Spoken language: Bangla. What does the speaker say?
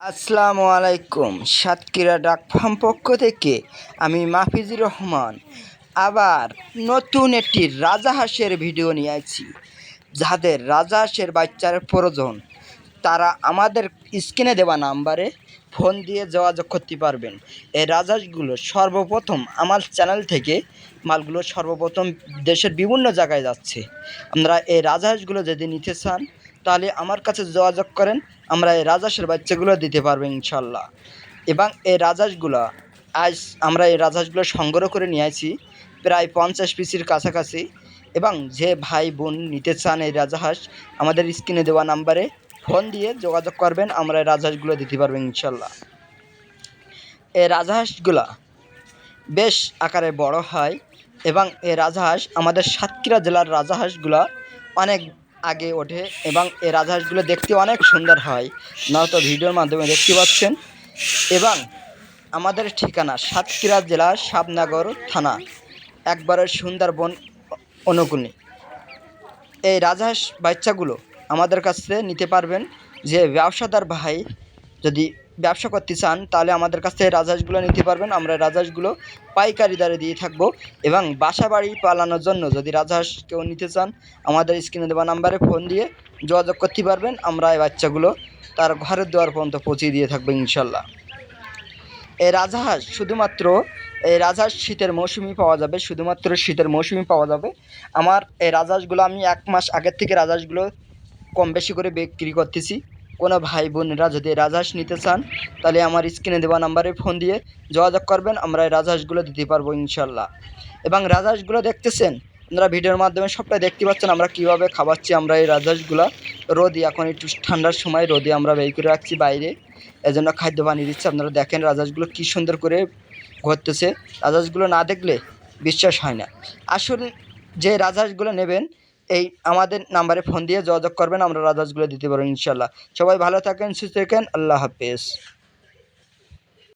আসসালামু আলাইকুম, সাতক্ষীরা ডাক ফার্ম পক্ষ থেকে আমি মাহফিজুর রহমান। আবার নতুন একটি রাজাহাঁসের ভিডিও নিয়ে আছি যাদের রাজাহাঁসের বাচ্চার প্রয়োজন। তারা আমাদের স্ক্রিনে দেওয়া নাম্বারে ফোন দিয়ে যোগাযোগ করতে পারবেন। এই রাজহাঁসগুলো সর্বপ্রথম আমার চ্যানেল থেকে মালগুলো সর্বপ্রথম দেশের বিভিন্ন জায়গায় যাচ্ছে। আপনারা এই রাজহাঁসগুলো যদি নিতে চান তাহলে আমার কাছে যোগাযোগ করেন, আমরা এই রাজহাঁসের বাচ্চাগুলো দিতে পারব ইনশাল্লাহ। এবং এই রাজহাঁসগুলো, আজ আমরা এই রাজহাঁসগুলো সংগ্রহ করে নিয়ে আসি, প্রায় পঞ্চাশ পিসির কাছাকাছি। এবং যে ভাই বোন নিতে চান এই রাজহাঁস, আমাদের স্ক্রিনে দেওয়া নাম্বারে ফোন দিয়ে যোগাযোগ করবেন, আমরা এই রাজহাঁসগুলো দিতে পারব ইনশাল্লাহ। এই রাজহাঁসগুলা বেশ আকারে বড় হয়, এবং এই রাজহাঁস আমাদের সাতক্ষীরা জেলার রাজহাঁসগুলা অনেক আগে ওঠে এবং এই রাজহাঁসগুলো দেখতে অনেক সুন্দর হয়। নয়তো ভিডিওর মাধ্যমে দেখতে পাচ্ছেন। এবং আমাদের ঠিকানা সাতক্ষীরা জেলা সাবনগর থানা, একবারের সুন্দরবন অনুকূলে। এই রাজহাঁস বাচ্চাগুলো আমাদের কাছে নিতে পারবেন। যে ব্যবসাদার ভাই যদি ব্যবসা করতে চান, তাহলে আমাদের কাছ থেকে রাজহাঁসগুলো নিতে পারবেন। আমরা রাজহাঁসগুলো পাইকারি দরে দিয়ে থাকব এবং বাসা বাড়ি পালানোর জন্য যদি রাজহাঁস কেউ নিতে চান, আমাদের স্ক্রিনে দেওয়া নাম্বারে ফোন দিয়ে যোগাযোগ করতে পারবেন। আমরা এই বাচ্চাগুলো তার ঘরের দুয়ার পর্যন্ত পৌঁছে দিয়ে থাকব ইনশাল্লাহ। এই রাজহাঁস শুধুমাত্র, এই রাজহাঁস শীতের মৌসুমি পাওয়া যাবে, শুধুমাত্র শীতের মৌসুমি পাওয়া যাবে। আমার এই রাজহাঁসগুলো আমি এক মাস আগের থেকে রাজহাঁসগুলো কম বেশি করে বিক্রি করতেছি। কোনো ভাই বোনেরা যদি রাজহাঁস নিতে চান, তাহলে আমার স্ক্রিনে দেওয়া নাম্বারে ফোন দিয়ে যোগাযোগ করবেন, আমরা এই রাজহাঁসগুলো দিতে পারব ইনশাল্লাহ। এবং রাজহাঁসগুলো দেখতেছেন, আপনারা ভিডিওর মাধ্যমে সবটাই দেখতে পাচ্ছেন, আমরা কীভাবে খাওয়াচ্ছি, আমরা এই রাজহাঁসগুলো রোদে, এখন একটু ঠান্ডার সময় রোদে আমরা বের করে রাখছি বাইরে। এজন্য খাদ্য বানিয়ে দিচ্ছি, আপনারা দেখেন রাজহাঁসগুলো কী সুন্দর করে ঘুরতেছে। রাজহাঁসগুলো না দেখলে বিশ্বাস হয় না। আসলে যে রাজহাঁসগুলো নেবেন এই আমাদের নাম্বারে ফোন দিয়ে যোগাযোগ করবেন, আমরা রাজহাঁসগুলো দিতে পারব ইনশাল্লাহ সবাই ভালো থাকেন, সুস্থ থাকেন, আল্লাহ হাফেজ।